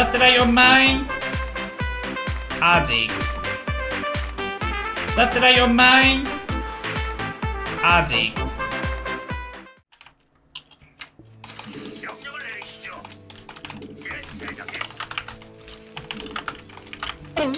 터뜨려요 마인 아직 터뜨려요 마인 아직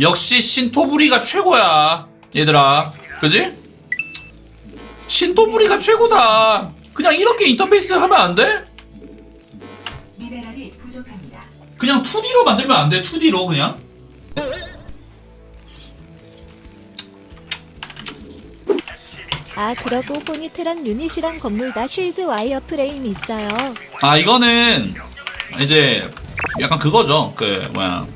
역시 신토부리가 최고야 얘들아. 그지? 신토부리가 최고다. 그냥 이렇게 인터페이스 하면 안 돼? 그냥 2D로 만들면 안 돼? 2D로 그냥? 아 그러고 보니 테란 유닛이랑 건물 다 쉴드 와이어 프레임 있어요. 아 이거는 이제 약간 그거죠 그 뭐야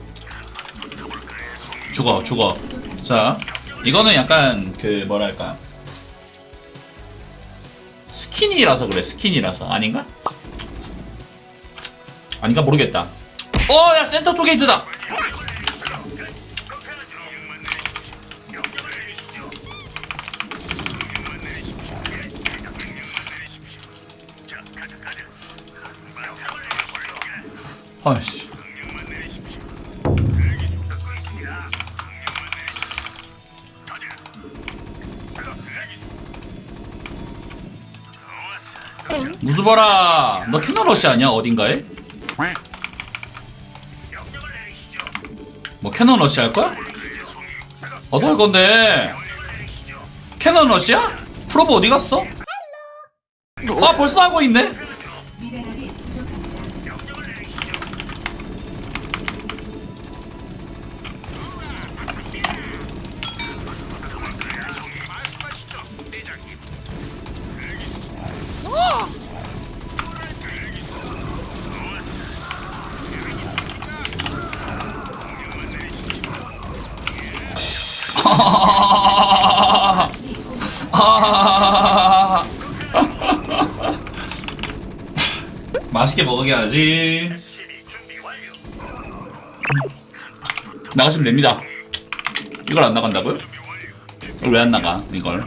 죽어 죽어 자 이거는 약간 그 뭐랄까 스킨이라서 그래 스킨이라서 아닌가? 아닌가 모르겠다 어 야 센터 투 게이트다. 아이씨. 무수봐라 너 캐나러시 아니야? 어딘가에? 뭐 캐논 러시 할 거야? 어떨 건데? 캐논 러시야? 프로브 어디 갔어? 아 벌써 하고 있네? 맛있게 먹게 하지. 나가시면 됩니다. 이걸 안 나간다고요? 이걸 왜 안 나가? 이걸.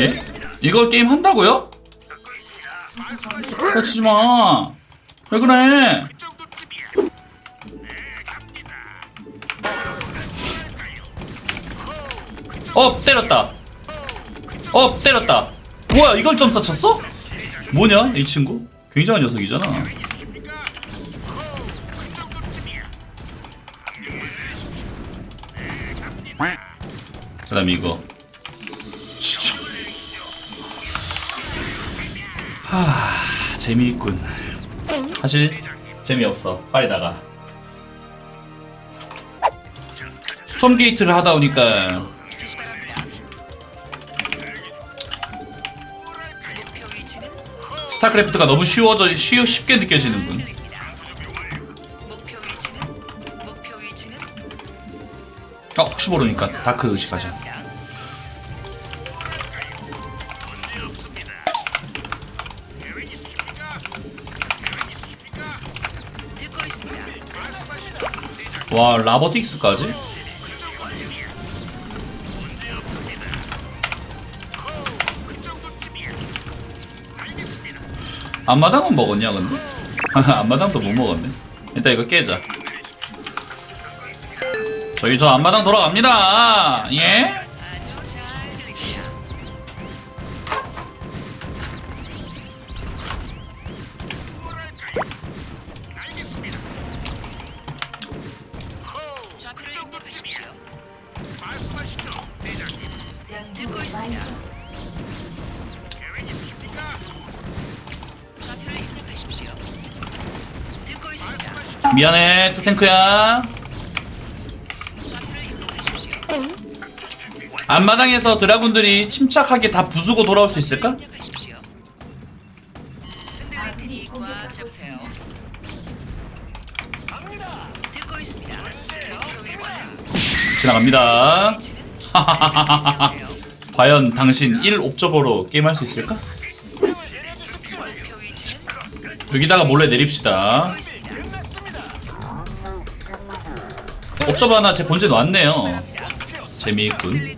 예? 이걸 게임 한다고요? 그러지 마. 왜 그래? 어 때렸다 어 때렸다 뭐야 이걸 점사 쳤어? 뭐냐 이 친구? 굉장한 녀석이잖아. 그 다음 이거. 진짜. 하 재미있군. 사실 재미없어. 빨리 나가. 스톰 게이트를 하다 보니까 스타크래프트가 너무 쉬워져 쉬, 쉽게 느껴지는군. 어 혹시 모르니까 다크 의식하자. 와 라버틱스까지? 앞마당은 먹었냐 근데? 앞마당도 못 먹었네. 일단 이거 깨자. 저기 저 앞마당 돌아갑니다. 예? 미안해 투탱크야. 앞마당에서 드라군들이 침착하게 다 부수고 돌아올 수 있을까? 지나갑니다. 과연 당신 1 옵저버로 게임할 수 있을까? 여기다가 몰래 내립시다. 옥점 하나 제 본진 왔네요. 재미있군.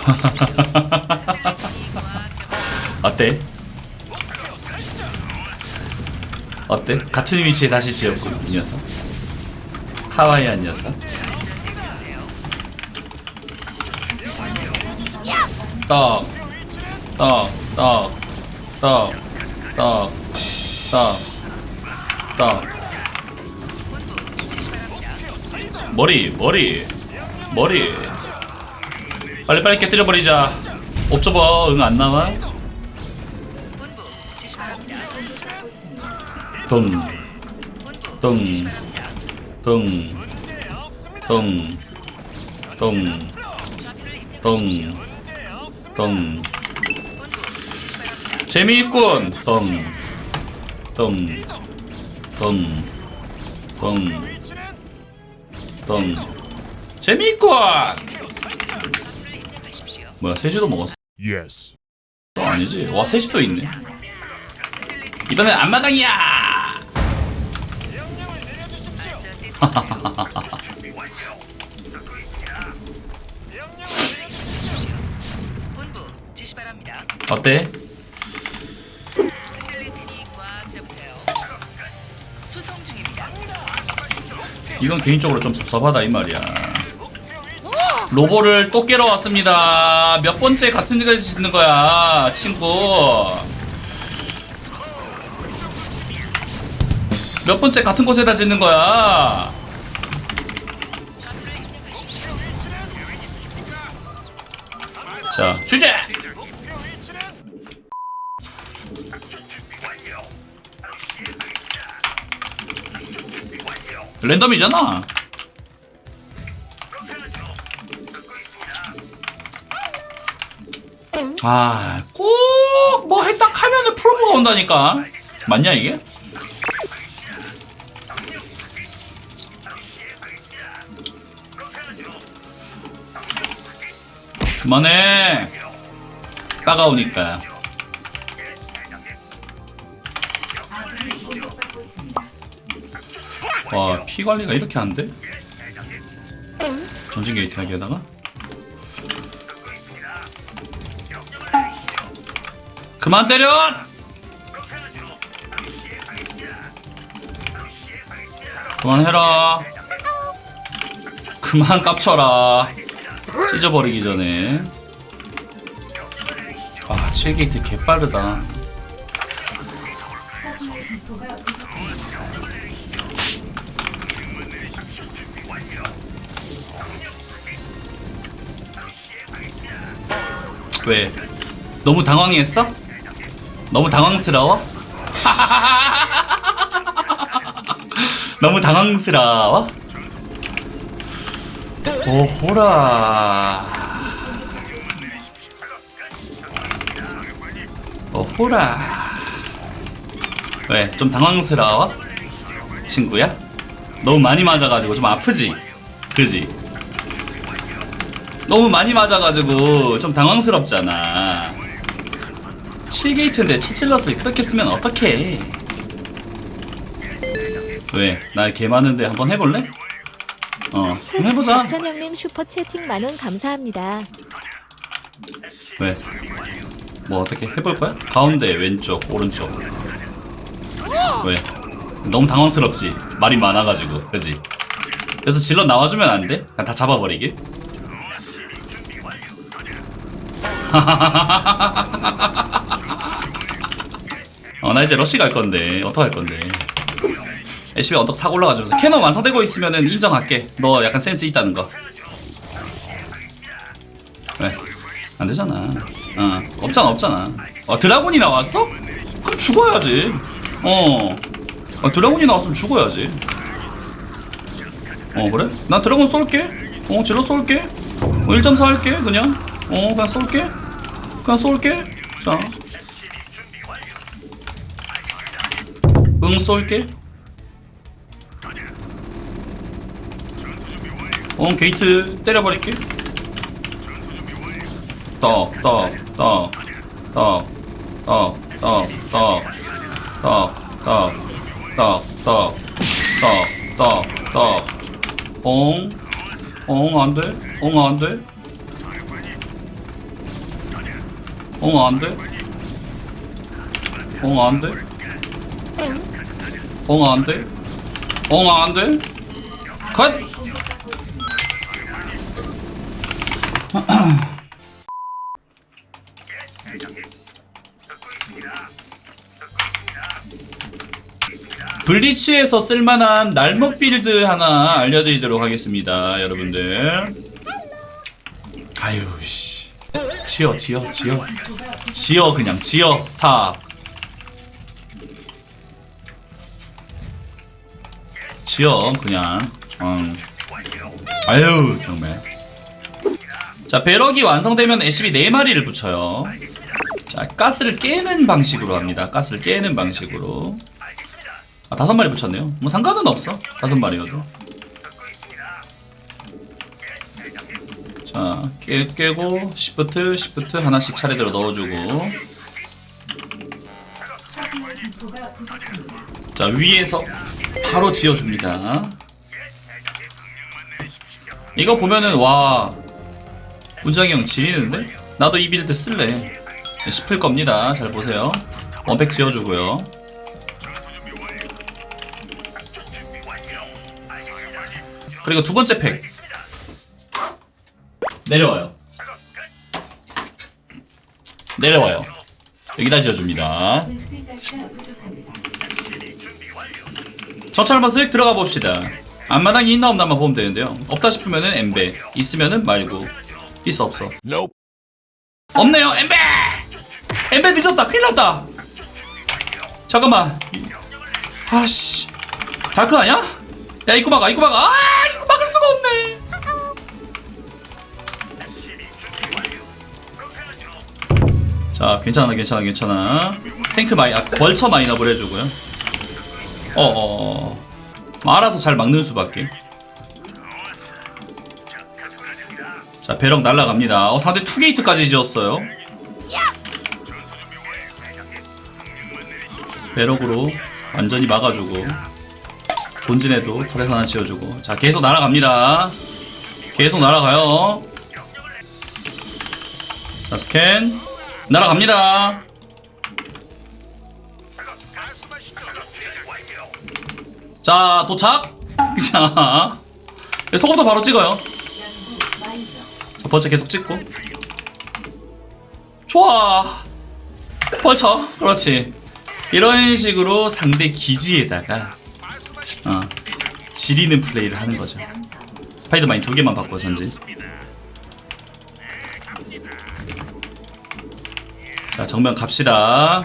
어때? 어때? 같은 위치에 다시 지었군 이 녀석. 카와이한 녀석. 떡떡떡. 떡, 떡, 떡, 떡. 머리, 머리, 머리. 빨리 빨리 깨뜨려 버리자. 옵저버 응안 나와? 동, 동, 동, 동, 동, 동, 동. 재미있군. 동, 동, 동, 동, 동. 재미있군. 뭐야, 셋이도 먹었어? Yes. 또 아니지. 와, 또 있네. 이번엔 바랍니다. 어때? 이건 개인적으로 좀 섭섭하다 이 말이야. 로보를 또 깨러 왔습니다. 몇 번째 같은 데까지 짓는 거야, 친구. 몇 번째 같은 곳에다 짓는 거야. 자, 주제. 랜덤이잖아. 아, 꼭 뭐 했다 하면은 프로브가 온다니까. 맞냐 이게? 그만해. 따가우니까. 와, 피 관리가 이렇게 안 돼? 전진 게이트 하기에다가? 그만 때려! 그만해라. 그만 깝쳐라. 찢어버리기 전에. 아, 7게이트 개빠르다. 왜? 너무 당황했어? 너무 당황스러워? 너무 당황스러워? 오호라 오호라 왜? 좀 당황스러워? 친구야? 너무 많이 맞아가지고 좀 아프지? 그지? 너무 많이 맞아가지고 좀 당황스럽잖아. 7게이트인데 첫 질럿을 그렇게 쓰면 어떡해? 왜? 나 개 많은데 한번 해볼래? 어, 한번 해보자. 박찬영님 슈퍼 채팅 만원 감사합니다. 왜? 뭐 어떻게 해볼 거야? 가운데, 왼쪽, 오른쪽. 왜? 너무 당황스럽지? 말이 많아가지고, 그지? 그래서 질럿 나와주면 안 돼? 그냥 다 잡아버리게? 어, 나 이제 러시 갈 건데, 어떡할 건데. 애쉬비 언덕 사고 올라가지면서 캐논 완성되고 있으면은 인정할게. 너 약간 센스 있다는 거. 왜? 안 되잖아. 어, 없잖아, 없잖아. 어, 드라곤이 나왔어? 그럼 죽어야지. 어. 어, 드라곤이 나왔으면 죽어야지. 어, 그래? 난 드라곤 쏠게. 어, 질러 쏠게. 어, 1.4 할게, 그냥. 어, 그냥 쏠게. 그냥 쏠게. 자. 응, 쏠게. 어, 게이트 때려버릴게. 떡, 떡, 떡, 떡, 떡, 떡, 떡, 떡, 떡, 떡, 떡, 떡, 떡, 떡, 엉, 엉, 안 돼, 엉, 안 돼. 어, 안 돼? 어, 안 돼? 어, 안 돼? 어, 안 돼? 컷! 블리츠에서 쓸만한 날먹 빌드 하나 알려드리도록 하겠습니다, 여러분들. 아유, 씨. 지어, 지어, 지어. 지어, 그냥, 지어, 탑. 지어, 그냥. 음. 아유, 정말. 자, 배럭이 완성되면 애쉬비 4마리를 붙여요. 자, 가스를 깨는 방식으로 합니다. 가스를 깨는 방식으로. 아, 다섯 마리 붙였네요. 뭐 상관은 없어. 다섯 마리여도. 자, 깨, 깨고, 시프트, 시프트 하나씩 차례대로 넣어주고. 자, 위에서 바로 지어줍니다. 이거 보면은, 와. 문장이 형 지리는데? 나도 이 빌드 쓸래. 씹을 겁니다. 잘 보세요. 원팩 지어주고요. 그리고 두 번째 팩. 내려와요. 내려와요. 여기다 지어줍니다. 저차 한번 쓱 들어가 봅시다. 앞마당이 있나 없나 만 보면 되는데요. 없다 싶으면은 엠베, 있으면은 말고. 있어 없어. 없네요, 엠베. 엠베 늦었다, 큰일 났다. 잠깐만. 아씨, 다크 아니야? 야 입구 막아, 입구 막아. 아, 입구 막을 수가 없네. 자, 괜찮아, 괜찮아, 괜찮아. 탱크 마이, 아, 벌처 마이너블 해주고요. 어, 어, 어. 뭐 알아서 잘 막는 수밖에. 자, 배럭 날라갑니다. 어, 상대 투게이트까지 지었어요. 배럭으로 완전히 막아주고 본진에도 터렛 하나 지어주고 자 계속 날아갑니다 계속 날아가요 자 스캔 날아갑니다. 자 도착. 자 네, 소금도 바로 찍어요. 자 벌처 계속 찍고. 좋아. 벌처 그렇지. 이런 식으로 상대 기지에다가 어, 지리는 플레이를 하는 거죠. 스파이더맨 두 개만 바꿔 전지 자 정면 갑시다.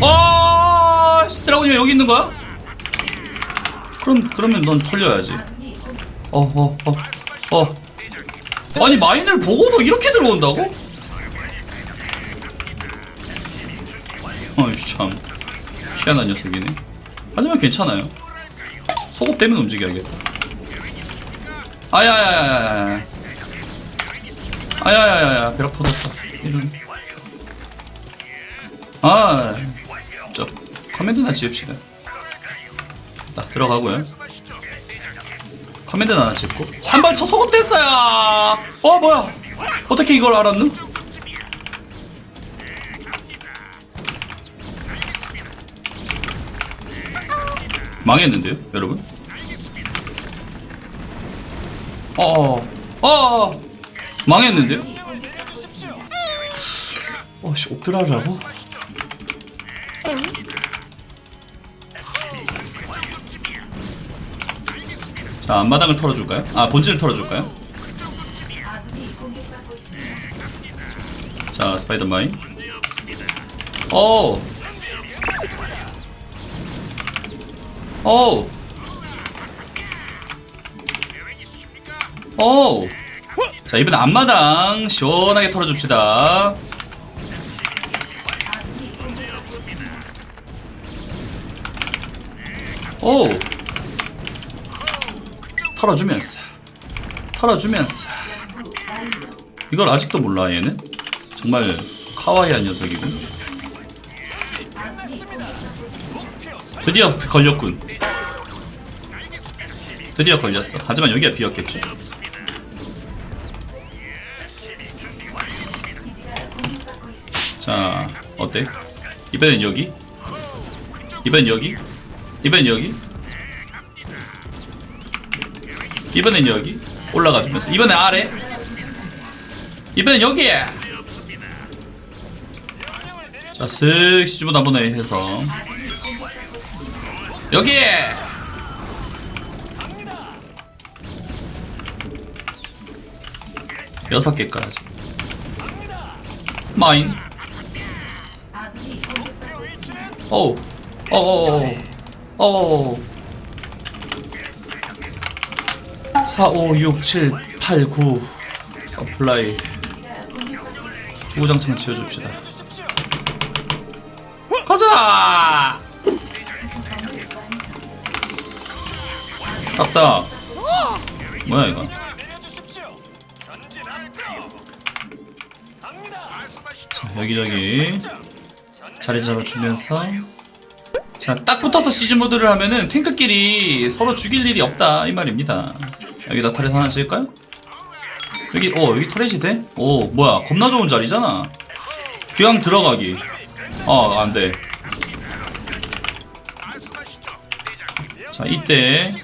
어 드라곤이 여기 있는 거야? 그럼 그러면 넌 털려야지. 어어어 어, 어, 어. 아니 마인을 보고도 이렇게 들어온다고? 어이 참. 희한한 녀석이네. 하지만 괜찮아요. 속업 때문에 움직여야겠다. 아야야야야야. 아야야야야. 벼락 터졌다. 이런 아 저 커맨드나 지읍시다 딱 들어가고요 커맨드 하나 찍고 산발쳐 소급 됐어요 어 뭐야 어떻게 이걸 알았누? 망했는데요 여러분 어어 어 망했는데요 공격받고 있습니다. 어씨 옵드라라고? 자 앞마당을 털어줄까요? 아 본진을 털어줄까요? 자 스파이더마인 오 오. 오. 자, 이번에 앞마당 시원하게 털어줍시다. 오. 털어주면서. 털어주면서. 이걸 아직도 몰라, 얘는? 정말 카와이한 녀석이군. 드디어 걸렸군. 드디어 걸렸어. 하지만 여기가 비었겠죠. 기지가 자 어때? 이번엔 여기 이번엔 여기 이번엔 여기? 이번엔 여기? 올라가 주면서. 이번엔 아래? 이번엔 여기 자쓱 시즈모드 한번 해서. 여기 여섯 개까지. 마인. 어우 어어어어 어어 4 5 6 7 8 9 서플라이. 주구장창 치워줍시다. 가자. 딱딱 뭐야 이거 자 여기저기 자리 잡아주면서 자 딱 붙어서 시즌 모드를 하면은 탱크끼리 서로 죽일 일이 없다 이 말입니다. 여기다 터렛 하나 지을까요? 여기 어 여기 터렛이 돼? 오 뭐야 겁나 좋은 자리잖아. 그냥 들어가기. 어 안돼. 자 이때.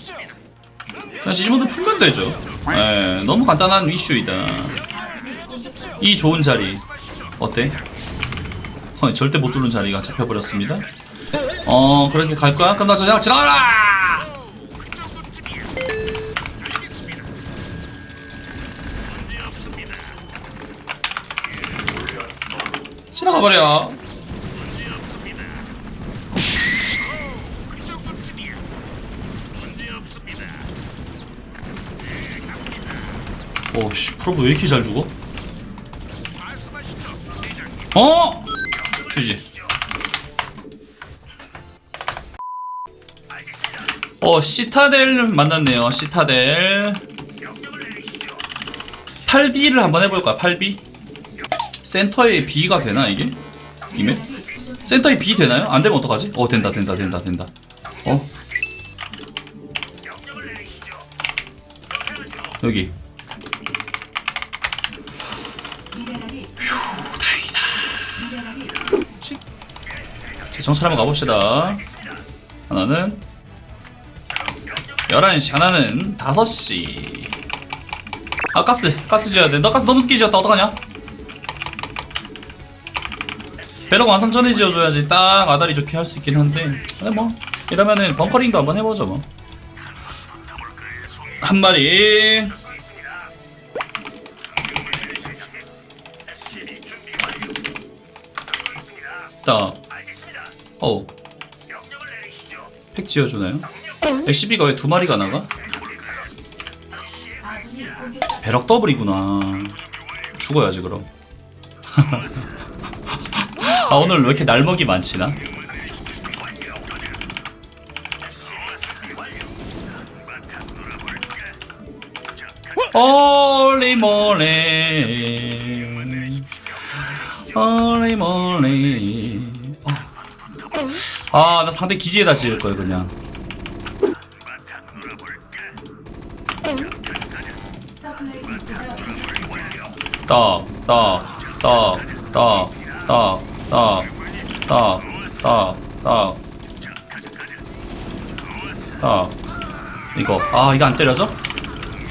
그냥 시즌 모드 풀면 되죠. 예 너무 간단한 이슈이다. 이 좋은 자리. 어때? 어, 절대 못 뚫는 자리가 잡혀버렸습니다 어 그렇게 갈 거야? 그럼 나 저장 지나가라! 지나가 버려. 오씨 프로브 왜 이렇게 잘 죽어? 어? 주지. 어 시타델 만났네요. 시타델. 8B를 한번 해볼까? 8B? 센터에 B가 되나 이게? 이메? 센터에 B 되나요? 안 되면 어떡하지? 어 된다 된다 된다 된다. 어? 여기. 미네랄이 미네랄이 자, 정찰 한번 가봅시다. 하나는 11시, 하나는 5시. 아, 가스, 가스 지어야 돼. 너 가스 너무 늦게 지었다. 어떡하냐? 배럭 완성 전에 지어줘야지 딱 아다리 좋게 할 수 있긴 한데. 근데 뭐, 이러면은 벙커링도 한번 해보죠, 뭐. 한 마리. 딱. 어우. 팩 지어주나요? SCB가 왜 두 마리가 나가? 배럭 더블이구나. 죽어야지 그럼. 아 오늘 왜 이렇게 날먹이 많지 나? 얼리 모레 얼리 모레 아나 상대 기지에다 지을 거야 그냥 딱, 딱. 이거, 아, 이거 안 때려져?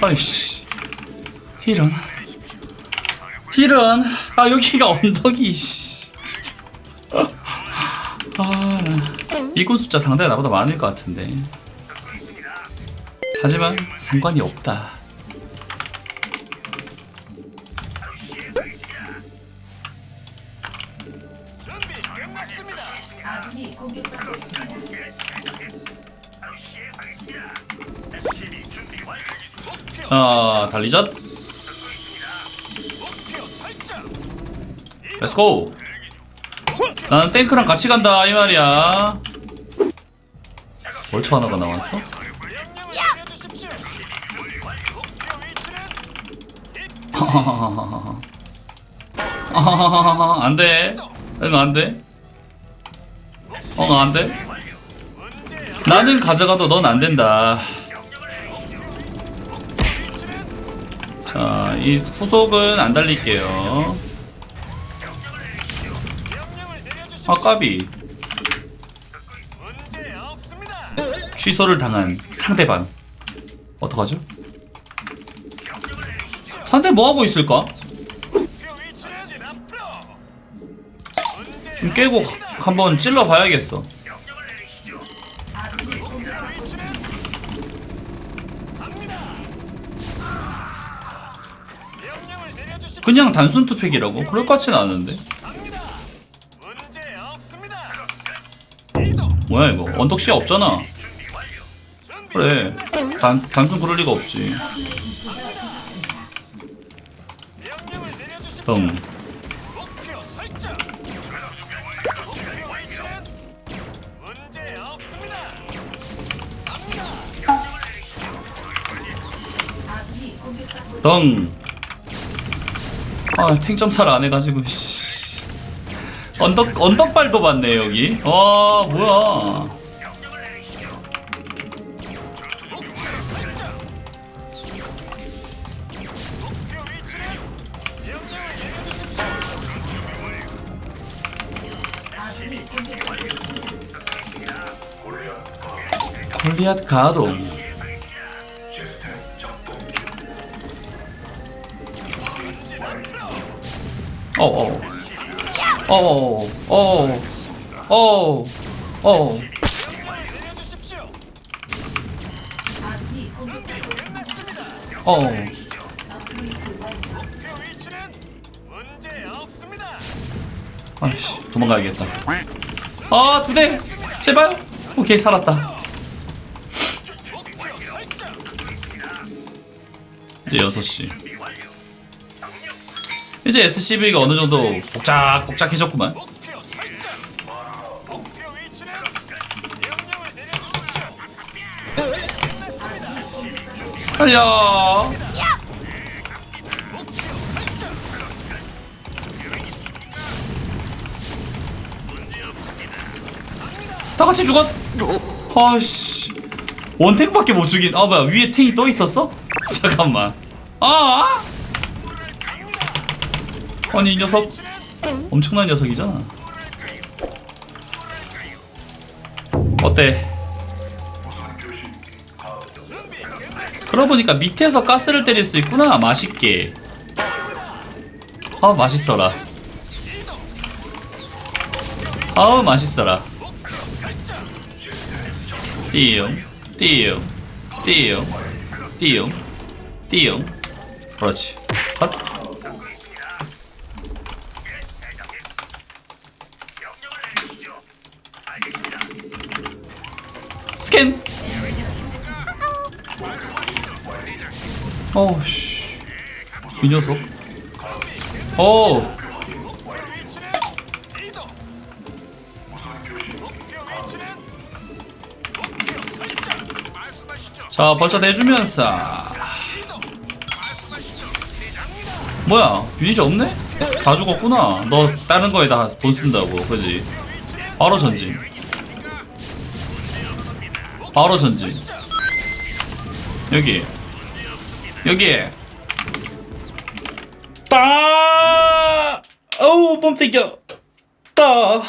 아니, 씨. 이런. 이런. 아, 여기가 언덕이, 씨. 진짜. 아, 나. 일꾼 숫자 상당히 나보다 많을 것 같은데. 하지만 상관이 없다. 자, 달리자. 렛츠고. 나는 탱크랑 같이 간다 이 말이야. 벌처 하나가 나왔어? 안 돼. 응, 안 돼. 어, 안 돼. 나는 가져가도 넌 안 된다. 자, 이 후속은 안 달릴게요. 아 까비. 취소를 당한 상대방 어떡하죠? 상대 뭐 하고 있을까? 좀 깨고 한번 찔러 봐야겠어. 아군이 공격받고 있습니다. 갑니다. 명령을 내려주십시오. 그냥 단순 투팩이라고? 그럴 것 같진 않은데. 뭐야 이거? 언덕 시야 없잖아. 그래. 단 단순 그럴 리가 없지. 덩. 덩. 아 탱 점사를 안 해가지고 씨. 언덕 언덕발도 봤네 여기. 아 뭐야? 목표 위치는 어어. 어어. 어어. 어어. 어어. 아이씨 도망가야겠다 아 두대 제발 오케이 살았다. 이제 6시 이제 SCV가 어느 정도 복작복작해졌구만. 달려. 다 같이 죽었 아씨. 원탱밖에 못 죽인. 아 뭐야. 위에 탱이 떠 있었어? 잠깐만. 아 아니 이 녀석. 엄청난 녀석이잖아. 어때? 그러고 보니까 밑에서 가스를 때릴 수 있구나. 맛있게. 아 맛있어라. 아우 맛있어라. 띠용 띠용 띠용 띠용 띠용. 그렇지 컷 스캔 어우씨. 이 녀석. 어 자 벌써 내주면서. 뭐야? 유닛이 없네? 다 죽었구나. 너 다른 거에 다 돈 쓴다고 그지? 바로 전진 바로 전진. 여기. 여기. 따! 어우 몸 땡겨 따